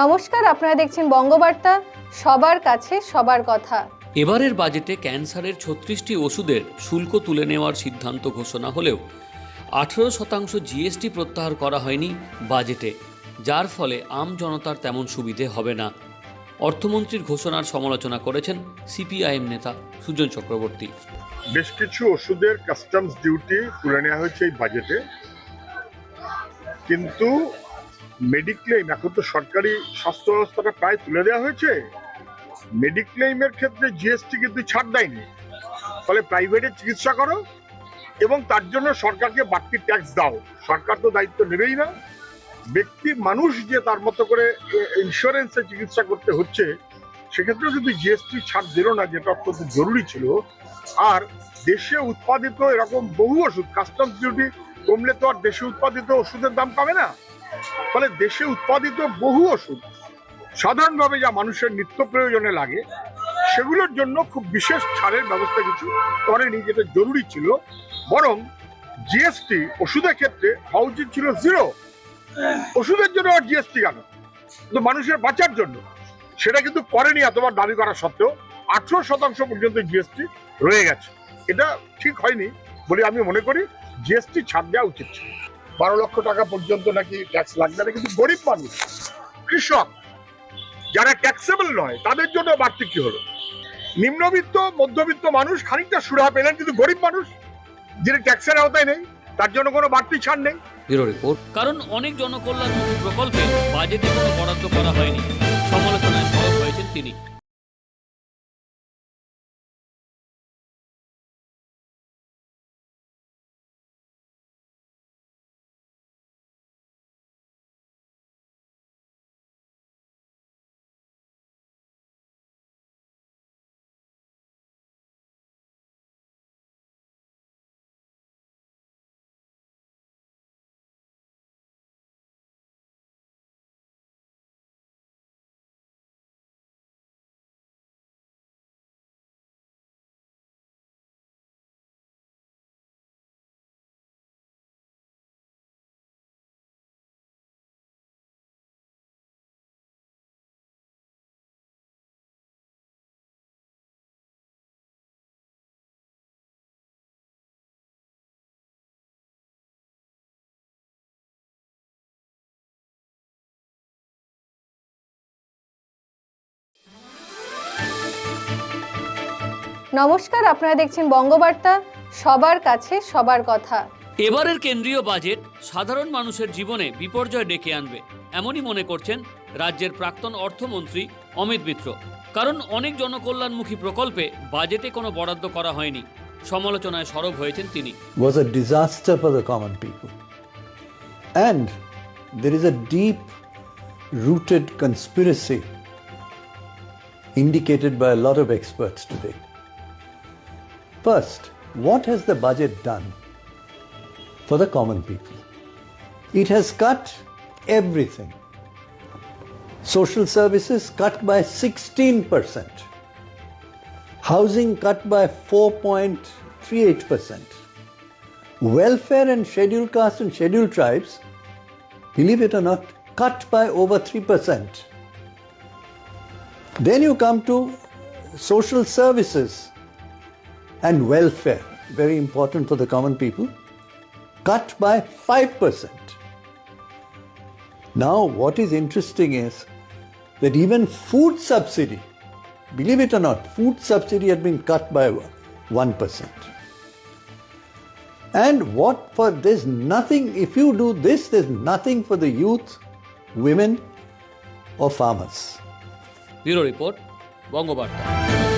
নমস্কার আপনারা দেখছেন বঙ্গবার্তা। সবার কাছে সবার কথা। এবারের বাজেটে ক্যান্সারের ছত্রিশটি ওষুধের শুল্ক তুলে নেওয়ার সিদ্ধান্ত ঘোষণা হলেও আঠেরো শতাংশ জিএসটি প্রত্যাহার করা হয়নি বাজেটে যার ফলে আম জনতার তেমন সুবিধে হবে না। অর্থমন্ত্রীর ঘোষণার সমালোচনা করেছেন সিপিআইএম নেতা সুজন চক্রবর্তী। বেশ কিছু ওষুধের কাস্টমস ডিউটি তুলে নেওয়া হয়েছে এই বাজেটে। কিন্তু মেডিক্লেম এখন তো সরকারি স্বাস্থ্য ব্যবস্থাটা প্রায় তুলে দেওয়া হয়েছে। মেডিক্লেইমের ক্ষেত্রে জিএসটি কিন্তু ছাড় দেয়নি। ফলে প্রাইভেটে চিকিৎসা করো এবং তার জন্য সরকারকে বাড়তি ট্যাক্স দাও। সরকার তো দায়িত্ব নেবেই না। ব্যক্তি মানুষ যে তার মতো করে ইন্স্যুরেন্সে চিকিৎসা করতে হচ্ছে, সেক্ষেত্রেও যদি জিএসটি ছাড় দিল না, যেটা অত্যন্ত জরুরি ছিল। আর দেশে উৎপাদিত এরকম বহু ওষুধ কাস্টমস ডিউটি কমলে তো আর দেশে উৎপাদিত ওষুধের দাম পাবে না। ফলে দেশে উৎপাদিত বহু ওষুধ, সাধারণভাবে যা মানুষের নিত্য প্রয়োজনে লাগে, সেগুলোর জন্য খুব বিশেষ ছাড়ের ব্যবস্থা কিছু করেনি যেটা জরুরি ছিল। বরং জিএসটি ওষুধের ক্ষেত্রে হওয়া উচিত ছিল জিরো ওষুধের জন্য আর জিএসটি কেন? কিন্তু মানুষের বাঁচার জন্য। সেটা কিন্তু করেনি এতবার দাবি করা সত্ত্বেও আঠেরো শতাংশ পর্যন্ত জিএসটি রয়ে গেছে। এটা ঠিক হয়নি বলে আমি মনে করি জিএসটি ছাড় দেওয়া উচিত ছিল। বারো লক্ষ টাকা পর্যন্ত নাকি ট্যাক্স লাগবে না কিন্তু গরিব মানুষ কৃষক যারা ট্যাক্সেবল নয় তাদের জন্য বাড়তি কি হলো? নিম্নবিত্ত মধ্যবিত্ত মানুষ খানিকটা সুরাহা পেলেন কিন্তু গরিব মানুষ যিনি ট্যাক্সের আওতায় নেই তার জন্য কোনো বাড়তি ছাড় নেই। ব্যুরো রিপোর্ট কারণ অনেক জনকল্যাণমুখী প্রকল্পে বাজেটে কোনো বরাদ্দ করা হয়নি। সমালোচনায় সরব হয়েছেন তিনি। নমস্কার আপনারা দেখছেন বঙ্গবার্তা সবার কাছে সবার কথা এবারের কেন্দ্রীয় বাজেট সাধারণ মানুষের জীবনে বিপর্যয় ডেকে আনবে এমনই মনে করছেন রাজ্যের প্রাক্তন অর্থমন্ত্রী অমিত মিত্র কারণ অনেক জনকল্যাণমুখী প্রকল্পে বাজেটে কোনো বরাদ্দ করা হয়নি সমালোচনায় সরব হয়েছেন তিনি was a disaster for the common people. And there is a deep rooted conspiracy indicated by a lot of experts today. First, what has the budget done for the common people? It has cut everything. Social services cut by 16%. Housing cut by 4.38%. Welfare and scheduled castes and scheduled tribes, believe it or not, cut by over 3%. Then you come to social services and welfare, very important for the common people, cut by 5%. Now, what is interesting is that even food subsidy, believe it or not, food subsidy had been cut by 1%. And what for, there's nothing, if you do this, there's nothing for the youth, women, or farmers. Bureau Report, Bongo Barta.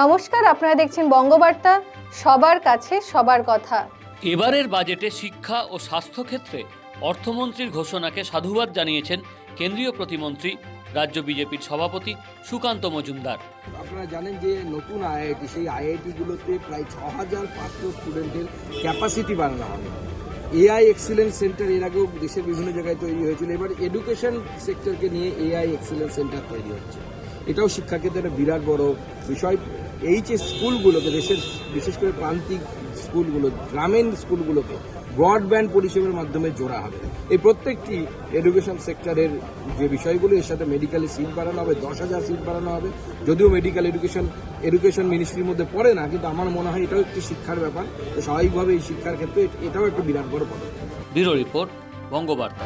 নমস্কার আপনারা দেখছেন বঙ্গবার্তা। সবার কাছে সবার কথা। এবারের বাজেটে শিক্ষা ও স্বাস্থ্য ক্ষেত্রে অর্থমন্ত্রীর ঘোষণাকে সাধুবাদ জানিয়েছেন কেন্দ্রীয় প্রতিমন্ত্রী রাজ্য বিজেপির সভাপতি সুকান্ত মজুমদার। আপনারা জানেন যে নতুন আইআইটি সেই আইআইটিগুলোতে প্রায় ছ হাজার পাঁচশো স্টুডেন্টের ক্যাপাসিটি বাড়ানো হবে। এআই এক্সিলেন্স সেন্টার এর আগেও দেশের বিভিন্ন জায়গায় তৈরি হয়েছিল। এবার এডুকেশন সেক্টরকে নিয়ে এআই এক্সিলেন্স সেন্টার তৈরি হচ্ছে। এটাও শিক্ষাক্ষেত্রে একটা বিরাট বড় বিষয়। এই যে স্কুলগুলোকে, দেশের বিশেষ করে প্রান্তিক স্কুলগুলো, গ্রামীণ স্কুলগুলোকে ব্রডব্যান্ড পরিষেবার মাধ্যমে জোড়া হবে। এই প্রত্যেকটি এডুকেশন সেক্টরের যে বিষয়গুলো, এর সাথে মেডিকেলে সিট বাড়ানো হবে, দশ হাজার সিট বাড়ানো হবে। যদিও মেডিকেল এডুকেশন এডুকেশন মিনিস্ট্রির মধ্যে পড়ে না, কিন্তু আমার মনে হয় এটাও একটি শিক্ষার ব্যাপার। স্বাভাবিকভাবে এই শিক্ষার ক্ষেত্রে এটাও একটা বিরাট বড় পদক্ষেপ। Bureau report, Bangabarta.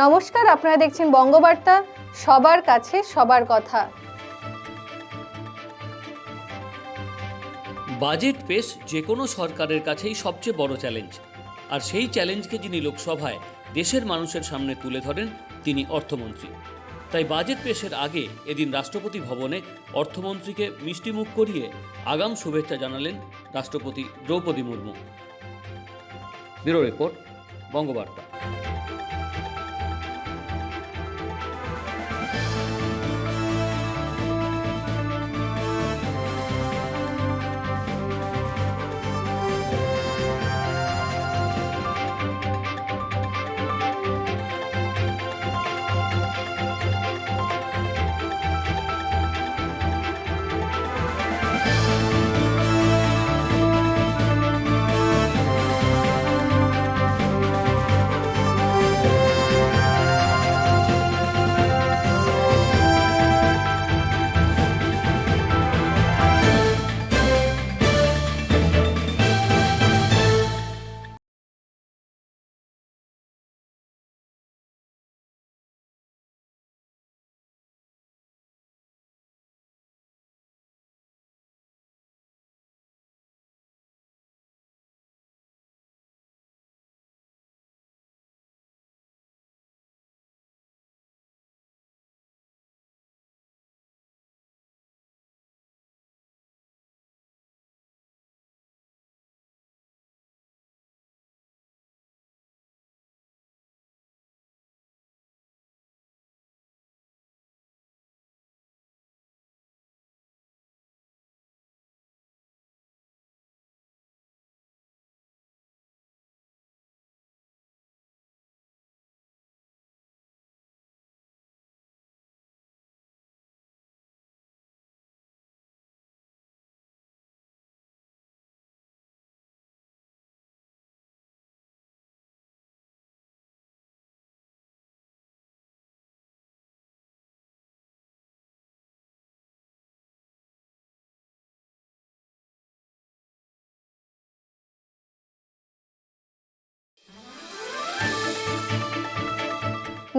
নমস্কার, আপনারা দেখছেন বঙ্গবার্তা। সবার কাছে সবার কথা। বাজেট পেশ যে কোনো সরকারের কাছেই সবচেয়ে বড় চ্যালেঞ্জ। আর সেই চ্যালেঞ্জকে যিনি লোকসভায় দেশের মানুষের সামনে তুলে ধরেন, তিনি অর্থমন্ত্রী। তাই বাজেট পেশের আগে এদিন রাষ্ট্রপতি ভবনে অর্থমন্ত্রীকে মিষ্টিমুখ করিয়ে আগাম শুভেচ্ছা জানালেন রাষ্ট্রপতি Droupadi Murmu. Bureau report, Bangabarta.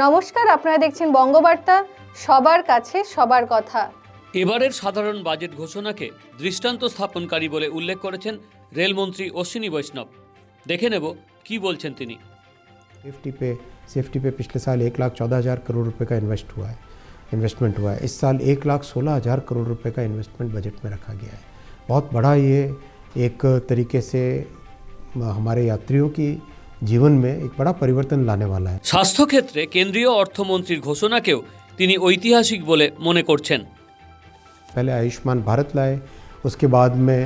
নমস্কার আপনারা দেখছেন বঙ্গবার্তা সবার কাছে সবার কথা এবারের সাধারণ বাজেট ঘোষণাকে দৃষ্টান্ত স্থাপনকারী বলে উল্লেখ করেছেন রেলমন্ত্রী অশ্বিনী বৈষ্ণব দেখে নেব কি বলছেন তিনি सेफ्टी पे सेफ्टी पे पिछले साल एक लाख चौदह हज़ार करोड़ रुपए का इन्वेस्ट हुआ है इन्वेस्टमेंट हुआ है इस साल एक लाख सोलह हज़ार करोड़ रुपए का इन्वेस्टमेंट बजट में रखा गया है बहुत बड़ा ये एक तरीके से हमारे यात्रियों की जीवन में एक बड़ा परिवर्तन लाने वाला है স্বাস্থ্যক্ষেত্রে কেন্দ্রীয় অর্থমন্ত্রীর ঘোষণাকেও তিনি ঐতিহাসিক বলে মনে করছেন पहले आयुष्मान भारत लाए उसके बाद में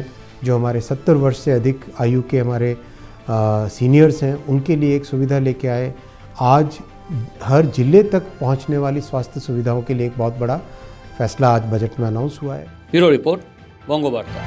जो हमारे सत्तर वर्ष से अधिक आयु के हमारे सीनियर्स हैं उनके लिए एक सुविधा लेके आए आज हर जिले तक पहुंचने वाली स्वास्थ्य सुविधाओं के लिए एक बहुत बड़ा फैसला आज बजट में अनाउंस हुआ है ব্যুরো রিপোর্ট বঙ্গবার্তা